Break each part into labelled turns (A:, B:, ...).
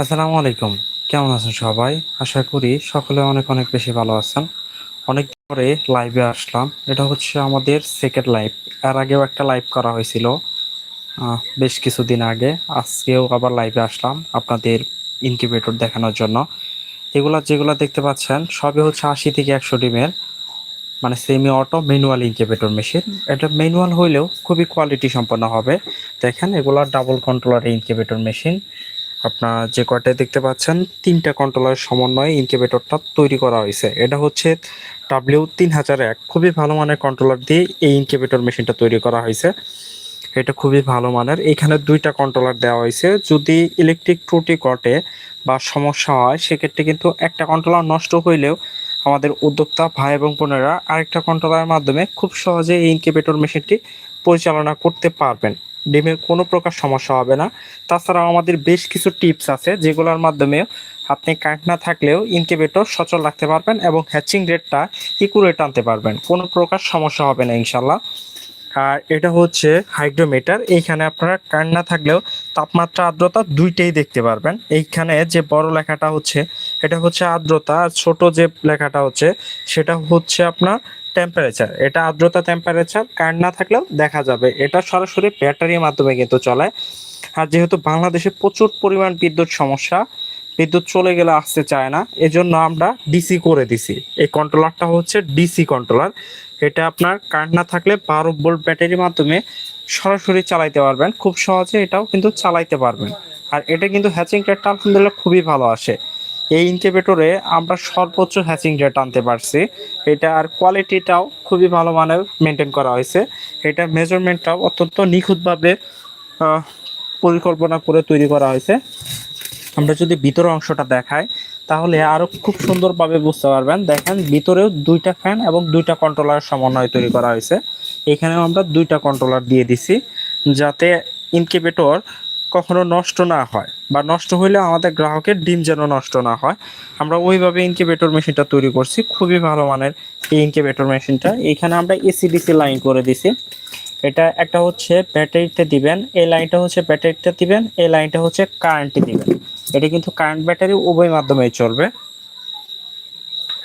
A: আসসালামু আলাইকুম। কেমন আছেন সবাই? আশা করি সকলে অনেক অনেক বেশি ভালো আছেন। অনেক পরে লাইভে আসলাম। এটা হচ্ছে আমাদের সেকেন্ড লাইভ এর আগেও একটা লাইভ করা হয়েছিল বেশ কিছুদিন আগে। আজকেও আবার লাইভে আসলাম আপনাদের ইনকিউবেটর দেখানোর জন্য। এগুলা যেগুলা দেখতে পাচ্ছেন, সবই হচ্ছে আশি থেকে একশো ডিমের মানে semi auto manual incubator machine এটা ম্যানুয়াল হইলেও খুবই কোয়ালিটি সম্পন্ন হবে। দেখেন, এগুলা ডাবল কন্ট্রোলার ইনকিউবেটর মেশিন আপনার যে কয়টায় দেখতে পাচ্ছেন, তিনটা কন্ট্রোলার সমন্বয়ে ইনকিউবেটরটা তৈরি করা হয়েছে। এটা হচ্ছে ডাব্লিউ তিন হাজার এক। খুবই ভালো মানের কন্ট্রোলার দিয়ে এই ইনকিউবেটর মেশিনটা তৈরি করা হয়েছে। এটা খুবই ভালো মানের। এখানে দুইটা কন্ট্রোলার দেওয়া হয়েছে। যদি ইলেকট্রিক ত্রুটি ঘটে বা সমস্যা হয়, সেক্ষেত্রে কিন্তু একটা কন্ট্রোলার নষ্ট হইলেও আমাদের উদ্যোক্তা ভাই এবং বোনেরা আরেকটা কন্ট্রোলারের মাধ্যমে খুব সহজে এই ইনকিউবেটর মেশিনটি পরিচালনা করতে পারবেন। ডিমের কোনো প্রকার সমস্যা হবে না। তাছাড়াও আমাদের বেশ কিছু টিপস আছে, যেগুলোর মাধ্যমে আপনি কারেন্ট না থাকলেও ইনকিউবেটর সচল রাখতে পারবেন এবং হ্যাচিং রেটটা ইকুরেট আনতে পারবেন। কোনো প্রকার সমস্যা হবে না ইনশাল্লাহ আর এটা হচ্ছে হাইড্রোমিটার এইখানে আপনারা কারেন্ট না থাকলেও তাপমাত্রা, আর্দ্রতা দুইটাই দেখতে পারবেন। এইখানে যে বড় লেখাটা হচ্ছে, এটা হচ্ছে আর্দ্রতা, আর ছোট যে লেখাটা হচ্ছে, সেটা হচ্ছে আপনার টেম্পারেচার এটা আর্দ্রতা টেম্পারেচার কারেন্ট না থাকলেও দেখা যাবে। এটা সরাসরি ব্যাটারির মাধ্যমে কিন্তু চলে। আর যেহেতু বাংলাদেশে প্রচুর পরিমাণ বিদ্যুৎ সমস্যা, বিদ্যুৎ চলে গেলে আসতে চায় না, এজন্য আমরা ডিসি করে দিছি। এই কন্ট্রোলারটা হচ্ছে ডিসি কন্ট্রোলার এটা আপনার কারেন্ট না থাকলে বারো ভোল্ট ব্যাটারির মাধ্যমে সরাসরি চালাইতে পারবেন। খুব সহজে এটাও কিন্তু চালাইতে পারবেন। আর এটা কিন্তু হ্যাচিং রেটটা আলহামদুলিল্লাহ খুবই ভালো আসে। এই ইনকিউবেটরে আমরা সর্বোচ্চ হ্যাচিং রেট আনতে পারছি। এটা আর কোয়ালিটিটাও খুবই ভালো মানের মেনটেন করা হয়েছে। এটা মেজারমেন্টটাও অত্যন্ত নিখুঁতভাবে পরিকল্পনা করে তৈরি করা হয়েছে। আমরা যদি ভিতরের অংশটা দেখাই, তাহলে আরও খুব সুন্দরভাবে বুঝতে পারবেন। দেখেন, ভিতরেও দুইটা ফ্যান এবং দুইটা কন্ট্রোলার সমন্বয় তৈরি করা হয়েছে। এখানেও আমরা দুইটা কন্ট্রোলার দিয়ে দিছি, যাতে ইনকিউবেটর কখনো নষ্ট না হয় বা নষ্ট হইলে আমাদের গ্রাহকের ডিম যেন নষ্ট না হয়। আমরা ওইভাবে ইনকিউবেটর মেশিনটা তৈরি করছি। খুবই ভালো মানের এই ইনকিউবেটর মেশিনটা এখানে আমরা এসিডিসি লাইন করে দিছি। এটা একটা হচ্ছে ব্যাটারিতে দিবেন। এই লাইনটা হচ্ছে ব্যাটারিতে দিবেন। এই লাইনটা হচ্ছে কারেন্টে দিবেন। এটা কিন্তু কারেন্ট ব্যাটারি উভয় মাধ্যমেই চলবে।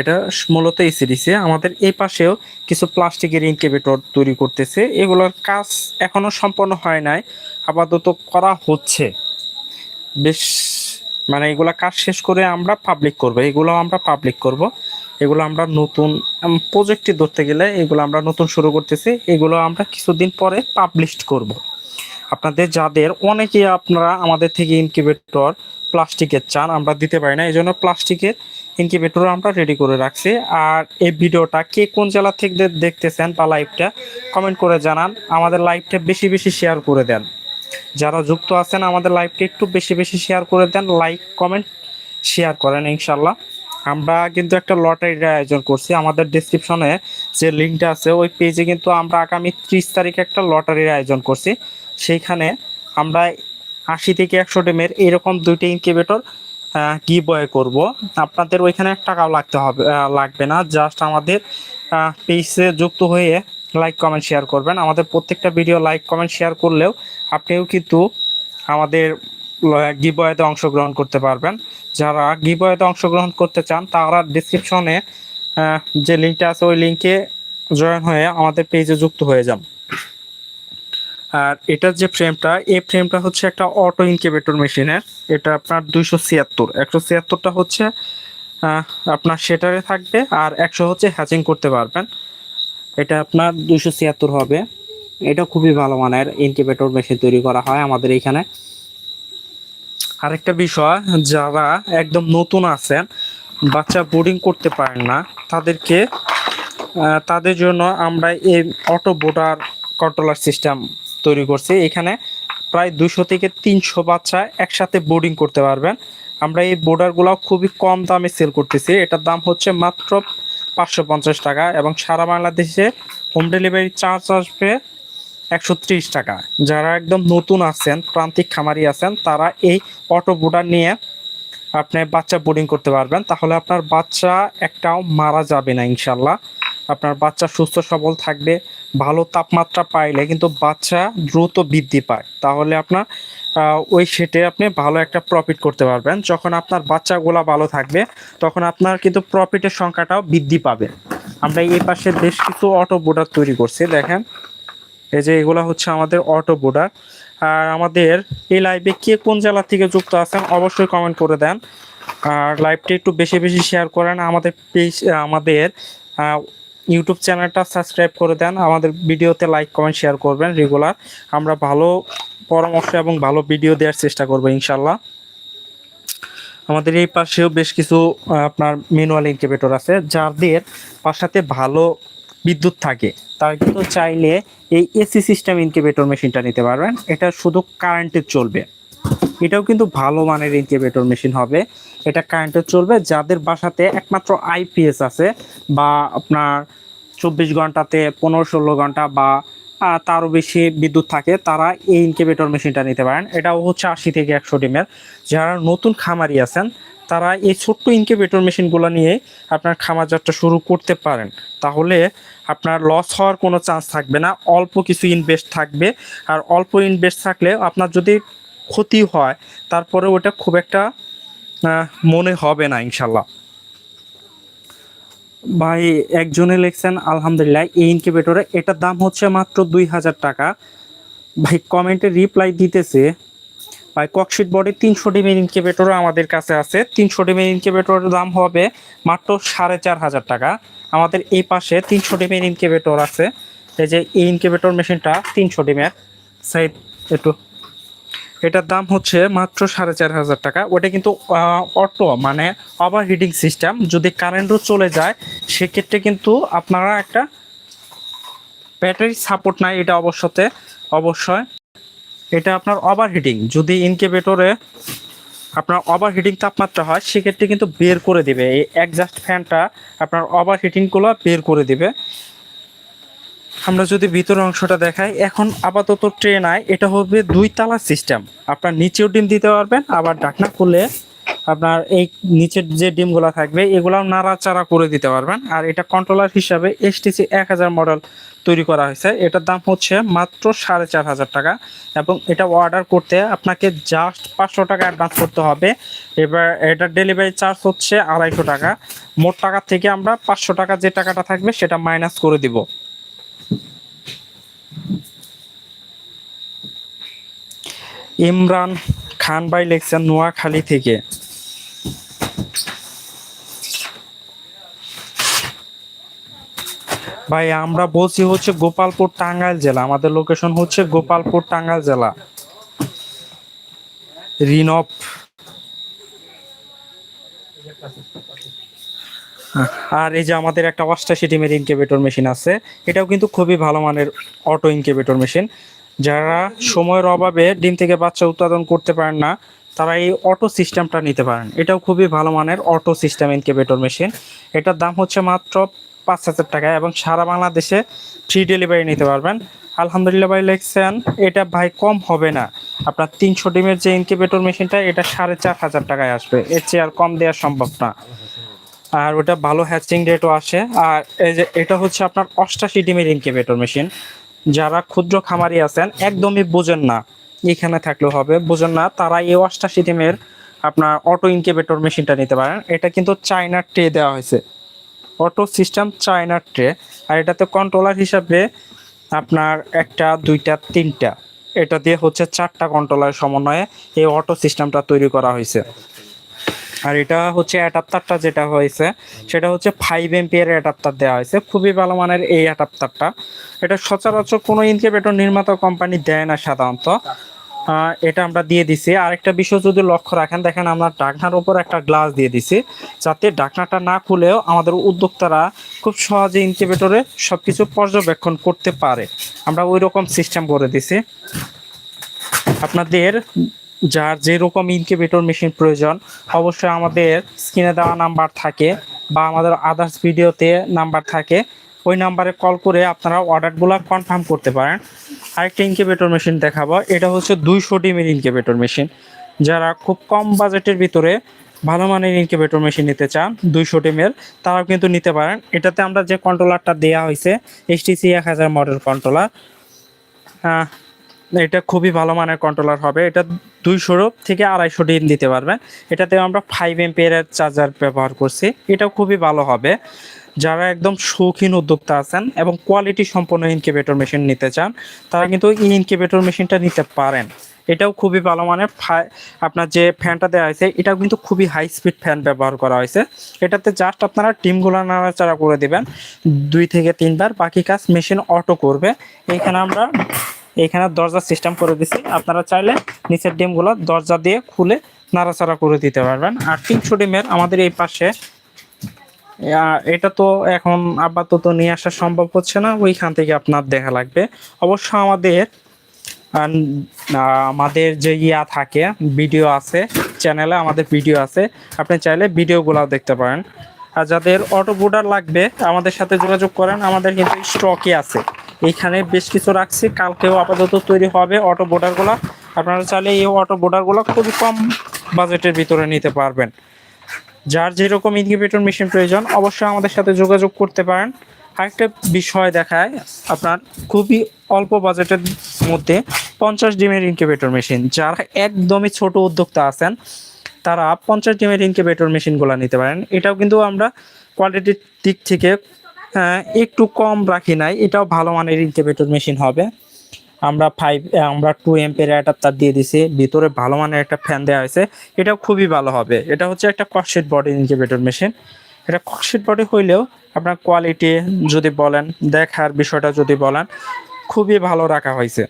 A: এটা মূলত এসিডিসি আমাদের এই পাশেও কিছু প্লাস্টিকের ইনকিউবেটর তৈরি করতেছে। এগুলোর কাজ এখনও সম্পন্ন হয় নাই। আপাতত করা হচ্ছে। বেশ মানে এগুলা কাজ শেষ করে আমরা পাবলিক করব। এগুলো আমরা পাবলিক করব। এগুলো আমরা নতুন প্রজেক্টটি ধরতে গেলে এগুলো আমরা নতুন শুরু করতেছি। এগুলো আমরা কিছুদিন পরে পাবলিশ করব। আপনাদের যাদের অনেকে আপনারা আমাদের থেকে ইনকিউবেটর প্লাস্টিকের চান আমরা দিতে পারি না এই জন্য প্লাস্টিকের ইনকিউবেটর আমরা রেডি করে রাখছি। আর এই ভিডিওটা কে কোন জেলা থেকে দেখতেছেন বা লাইভটা কমেন্ট করে জানান। আমাদের লাইভটা বেশি বেশি শেয়ার করে দেন। যারা যুক্ত আছেন আমাদের লাইভটা একটু বেশি বেশি শেয়ার করে দেন লাইক কমেন্ট শেয়ার করেন ইনশাল্লাহ আমরা কিন্তু একটা লটারির আয়োজন করছি। আমাদের ডিসক্রিপশনে যে লিঙ্কটা আছে, ওই পেজে কিন্তু আমরা আগামী ত্রিশ তারিখে একটা লটারির আয়োজন করছি। সেইখানে আমরা আশি থেকে একশো ডিমের এরকম দুইটা ইনকিউবেটর কি বয় করব। আপনাদের ওইখানে টাকাও লাগতে হবে লাগবে না। জাস্ট আমাদের পেজে যুক্ত হয়ে লাইক কমেন্ট শেয়ার করবেন। আমাদের প্রত্যেকটা ভিডিও লাইক কমেন্ট শেয়ার করলেও আপনিও কিন্তু আমাদের গিবয়েতে অংশগ্রহণ করতে পারবেন। যারা গিবয়েতে অংশগ্রহণ করতে চান, তারা ডিসক্রিপশনে যে লিঙ্কটা আছে, ওই লিঙ্কে জয়েন হয়ে আমাদের পেজে যুক্ত হয়ে যান। আর এটার যে ফ্রেমটা এই ফ্রেমটা হচ্ছে একটা অটো ইনকিউবেটর মেশিনের এটা আপনার দুইশো ছিয়াত্তর। একশো ছিয়াত্তরটা হচ্ছে আপনার সেটারে থাকবে আর একশো হচ্ছে হ্যাচিং করতে পারবেন। এটা আপনার দুইশো ছিয়াত্তর হবে। এটা খুবই ভালো মানের ইনকিউবেটর মেশিন তৈরি করা হয় আমাদের এখানে। আরেকটা বিষয়, যারা একদম নতুন আছেন, বাচ্চা বোর্ডিং করতে পারেন না, তাদেরকে তাদের জন্য আমরা এই অটো বোর্ডার কন্ট্রোলার সিস্টেম তৈরি করছি। এখানে প্রায় দুশো থেকে তিনশো বাচ্চা একসাথে বোর্ডিং করতে পারবেন। আমরা এই বোর্ডারগুলো খুবই কম দামে সেল করতেছি। এটার দাম হচ্ছে মাত্র পাঁচশো পঞ্চাশ টাকা এবং সারা বাংলাদেশে হোম ডেলিভারি চার্জ আসবে একশো ত্রিশ টাকা। যারা একদম নতুন আছেন, প্রান্তিক খামারি আছেন, তারা এই অটো বুডার নিয়ে আপনি বাচ্চা বোর্ডিং করতে পারবেন। তাহলে আপনার বাচ্চা একটাও মারা যাবে না, ইনশাল্লাহ। আপনার বাচ্চা সুস্থ, সবল থাকবে, ভালো তাপমাত্রা পাইলে কিন্তু বাচ্চা দ্রুত বৃদ্ধি পায়। তাহলে আপনার ওই সেটে আপনি ভালো একটা প্রফিট করতে পারবেন। যখন আপনার বাচ্চাগুলা ভালো থাকবে, তখন আপনার কিন্তু প্রফিটের সংখ্যাটাও বৃদ্ধি পাবে। আমরা এই পাশে বেশ কিছু অটো বোর্ডার তৈরি করছি, দেখেন। এই যে এগুলা হচ্ছে আমাদের অটো বোর্ডার আর আমাদের এই লাইভে কে কোন জেলা থেকে যুক্ত আছেন, অবশ্যই কমেন্ট করে দেন। আর লাইভটি একটু বেশি বেশি শেয়ার করেন আমাদের পেজ আমাদের ইউটিউব চ্যানেলটা সাবস্ক্রাইব করে দেন। আমাদের ভিডিওতে লাইক কমেন্ট শেয়ার করবেন রেগুলার আমরা ভালো পরামর্শ এবং ভালো ভিডিও দেওয়ার চেষ্টা করব ইনশাল্লাহ আমাদের এই পাশেও বেশ কিছু আপনার ম্যানুয়াল ইনকিউবেটর আছে যাদের বাসাতে ভালো বিদ্যুৎ থাকে। তারা কিন্তু চাইলে এই এসি সিস্টেম ইনকিউবেটর মেশিনটা নিতে পারবেন। এটা শুধু কারেন্টে চলবে। এটাও কিন্তু ভালো মানের ইনকিউবেটর মেশিন হবে। এটা কারেন্টে চলবে। যাদের বাসাতে একমাত্র আইপিএস আছে বা আপনার চব্বিশ ঘন্টাতে পনেরো ষোলো ঘণ্টা বা তারও বেশি বিদ্যুৎ থাকে, তারা এই ইনকিউবেটর মেশিনটা নিতে পারেন। এটাও হচ্ছে আশি থেকে একশো ডিমের। যারা নতুন খামারি আছেন, তারা এই ছোট্ট ইনকিউবেটর মেশিনগুলো নিয়ে আপনার খামার যাত্রা শুরু করতে পারেন। তাহলে আপনার লস হওয়ার কোনো চান্স থাকবে না, অল্প কিছু ইনভেস্ট থাকবে। আর অল্প ইনভেস্ট থাকলে আপনার যদি ক্ষতি হয় তারপরে ওটা খুব একটা মনে হবে না, ইনশাল্লাহ। ভাই, একজনে লিখছেন, আলহামদুলিল্লাহ, এই ইনকিউবেটরে এটার দাম হচ্ছে মাত্র দুই হাজার টাকা। ভাই কমেন্টে রিপ্লাই দিতেছে, ভাই ককশিট বডি তিনশো ডিমের ইনকিউবেটরও আমাদের কাছে আছে। তিনশো ডিমের ইনকিউবেটরের দাম হবে মাত্র সাড়ে চার হাজার টাকা। আমাদের এই পাশে তিনশো ডিমের ইনকিউবেটর আছে। এই যে, এই ইনকিউবেটর মেশিনটা তিনশো ডিমের। সাইড একটু এটার দাম হচ্ছে মাত্র সাড়ে চার হাজার টাকা। ওটা কিন্তু অটো মানে ওভার হিটিং সিস্টেম যদি কারেন্টও চলে যায়, সেক্ষেত্রে কিন্তু আপনারা একটা ব্যাটারি সাপোর্ট নাই এটা অবশ্যতে, অবশ্যই। এটা আপনার ওভার হিটিং যদি ইনকিউবেটরে আপনার ওভার হিটিং তাপমাত্রা হয়, সেক্ষেত্রে কিন্তু বের করে দিবে। এই একজাস্ট ফ্যানটা আপনার ওভার হিটিংগুলো বের করে দিবে। আমরা যদি ভিতরের অংশটা দেখাই, এখন আপাতত ট্রে নাই এটা হবে দুই তালা সিস্টেম। আপনার নিচেও ডিম দিতে পারবেন, আবার ডাকনা খুলে আপনার এই নিচের যে ডিমগুলো থাকবে, এগুলাও নাড়াচাড়া করে দিতে পারবেন। আর এটা কন্ট্রোলার হিসাবে এসটিসি এক হাজার মডেল তৈরি করা হয়েছে। এটার দাম হচ্ছে মাত্র সাড়ে চার হাজার টাকা। এবং এটা অর্ডার করতে আপনাকে জাস্ট পাঁচশো টাকা অ্যাডভান্স করতে হবে। এবার এটার ডেলিভারি চার্জ হচ্ছে আড়াইশো টাকা। মোট টাকা থেকে আমরা পাঁচশো টাকা যে টাকাটা থাকবে, সেটা মাইনাস করে দিব। ইমরান খান ভাই লেখছেন নোয়াখালী থেকে। ভাই, আমরা বলছি হচ্ছে গোপালপুর টাঙ্গাইল জেলা। আমাদের লোকেশন হচ্ছে গোপালপুর টাঙ্গাইল জেলা। রিনপ আর এই যে আমাদের একটা অষ্টাশি টিমের ইনকিউবেটর মেশিন আছে, এটাও কিন্তু খুবই ভালো মানের অটো ইনকিউবেটর মেশিন। যারা সময়ের অভাবে ডিম থেকে বাচ্চা উৎপাদন করতে পারেন না, তারা এই অটো সিস্টেমটা নিতে পারেন। এটাও খুবই ভালো মানের অটো সিস্টেম ইনকিউবেটর মেশিন। এটার দাম হচ্ছে মাত্র পাঁচ হাজার টাকা এবং সারা বাংলাদেশে ফ্রি ডেলিভারি নিতে পারবেন। আলহামদুলিল্লাহ ভাই লেখছেন, এটা ভাই কম হবে না। আপনার তিনশো ডিমের যে ইনকিউবেটর মেশিনটা, এটা সাড়ে চার হাজার টাকায় আসবে। এর চেয়ে আর কম দেওয়া সম্ভব না। আর ওটা ভালো হ্যাচিং রেটও আসে। আর এই যে এটা হচ্ছে আপনার অষ্টাশি ডিমের ইনকিউবেটর মেশিন যারা ক্ষুদ্র খামারি আছেন, একদমই বোঝেন না এখানে থাকলেও হবে, বোঝেন না তারা এই অষ্টাশি ডিমের আপনার অটো ইনকিউবেটর মেশিনটা নিতে পারেন। এটা কিন্তু চায়নার ট্রে দেওয়া হয়েছে। অটো সিস্টেম চায়নার ট্রে আর এটাতে কন্ট্রোলার হিসাবে আপনার একটা, দুইটা, তিনটা। এটা দিয়ে হচ্ছে চারটা কন্ট্রোলার সমন্বয়ে এই অটো সিস্টেমটা তৈরি করা হয়েছে। আর এটা হচ্ছে অ্যাডাপ্টারটা যেটা হয়েছে, সেটা হচ্ছে ফাইভ এমপিয়ার অ্যাডাপ্টার দেওয়া হয়েছে। খুবই ভালো মানের এই অ্যাডাপ্টারটা। এটা সচরাচর কোনো ইনকিউবেটর নির্মাতা কোম্পানি দেয় না সাধারণত। এটা আমরা দিয়ে দিছি। আরেকটা বিষয় যদি লক্ষ্য রাখেন, দেখেন আমরা ডাকনার উপর একটা গ্লাস দিয়ে দিছি, যাতে ডাকনাটা না খুলেও আমাদের উদ্যোক্তারা খুব সহজে ইনকিউবেটরে সব কিছু পর্যবেক্ষণ করতে পারে। আমরা ওই রকম সিস্টেম করে দিছি। আপনাদের যার যেরকম ইনকিউবেটর মেশিন প্রয়োজন, অবশ্যই আমাদের স্ক্রিনে দেওয়া নাম্বার থাকে বা আমাদের আদার্স ভিডিওতে নাম্বার থাকে। ওই নাম্বারে কল করে আপনারা অর্ডারগুলো কনফার্ম করতে পারেন। আরেকটা ইনকিউবেটর মেশিন দেখাবো, এটা হচ্ছে দুইশো ডিমের ইনকিউবেটর মেশিন যারা খুব কম বাজেটের ভিতরে ভালো মানের ইনকিউবেটর মেশিন নিতে চান, দুইশো ডিমের, তারাও কিন্তু নিতে পারেন। এটাতে আমরা যে কন্ট্রোলারটা দেওয়া হয়েছে এইচটিসি এক হাজার মডেল কন্ট্রোলার হ্যাঁ এটা খুবই ভালো মানের কন্ট্রোলার হবে। এটা দুইশো থেকে আড়াইশো দিন দিতে পারবেন। এটাতে আমরা ফাইভ এমপিয়ারের চার্জার ব্যবহার করছি। এটাও খুবই ভালো হবে। যারা একদম শৌখিন উদ্যোক্তা আছেন এবং কোয়ালিটি সম্পন্ন ইনকিউবেটর মেশিন নিতে চান, তারা কিন্তু এই ইনকিউবেটর মেশিনটা নিতে পারেন। এটাও খুবই ভালো মানের আপনার যে ফ্যানটা দেওয়া হয়েছে, এটাও কিন্তু খুবই হাই স্পিড ফ্যান ব্যবহার করা হয়েছে। এটাতে জাস্ট আপনারা টিমগুলো নাড়াচাড়া করে দিবেন। দুই থেকে তিনবার বাকি কাজ মেশিন অটো করবে। এইখানে আমরা এইখানে দরজার সিস্টেম করে দিছি। আপনারা চাইলে নিচের ডিমগুলো দরজা দিয়ে খুলে নাড়াচাড়া করে দিতে পারবেন। আর তিনশো ডিমের আমাদের এই পাশে এটা তো এখন আপাতত নিয়ে আসা সম্ভব হচ্ছে না, ওইখান থেকে আপনার দেখা লাগবে। অবশ্য আমাদের আমাদের যে ইয়া থাকে, ভিডিও আছে চ্যানেলে আমাদের ভিডিও আছে, আপনি চাইলে ভিডিওগুলো দেখতে পারেন। আর যাদের অটো বোর্ডার লাগবে, আমাদের সাথে যোগাযোগ করেন, আমাদের কিন্তু স্টকে আছে। এইখানে বেশ কিছু রাখছি। কালকেও আপাতত তৈরি হবে অটো বোর্ডারগুলো আপনারা চাইলে এই অটো বোর্ডারগুলো খুবই কম বাজেটের ভিতরে নিতে পারবেন। যার যেরকম ইনকিউবেটর মেশিন প্রয়োজন, অবশ্যই আমাদের সাথে যোগাযোগ করতে পারেন। আরেকটা বিষয় দেখায়, আপনার খুবই অল্প বাজেটের মধ্যে পঞ্চাশ ডিমের ইনকিউবেটর মেশিন যারা একদমই ছোট উদ্যোক্তা আছেন, তারা পঞ্চাশ ডিমের ইনকিউবেটর মেশিনগুলো নিতে পারেন। এটাও কিন্তু আমরা কোয়ালিটির দিক থেকে একটু কম রাখি নাই। এটাও ভালো মানের ইনকিউবেটর মেশিন হবে। আমরা ফাইভ আমরা টু এম্পের অ্যাডাপ্টার দিয়ে দিছি। ভিতরে ভালো মানের একটা ফ্যান দেওয়া হয়েছে। এটাও খুবই ভালো হবে। এটা হচ্ছে একটা cork sheet body incubator machine এটা ককশিট বডি হইলেও আপনার কোয়ালিটি যদি বলেন, দেখার বিষয়টা যদি বলেন, খুবই ভালো রাখা হয়েছে।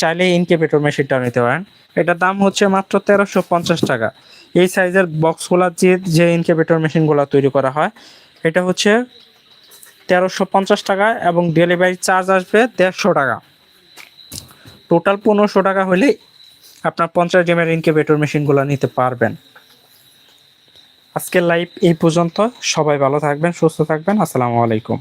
A: চাইলে ইনকিউবেটর মেশিনটা নিতে পারেন। এটার দাম হচ্ছে মাত্র তেরোশো পঞ্চাশ টাকা। এই সাইজের বক্সগুলো যে যে ইনকিউবেটর মেশিনগুলো তৈরি করা হয়, এটা হচ্ছে তেরোশো পঞ্চাশ টাকা এবং ডেলিভারি চার্জ আসবে দেড়শো টাকা। টোটাল পনেরোশো টাকা হলে আপনার পঞ্চাশ ডিমের ইনকিউবেটর মেশিনগুলো নিতে পারবেন। আজকের লাইভ এই পর্যন্ত। সবাই ভালো থাকবেন, সুস্থ থাকবেন। আসসালামু আলাইকুম।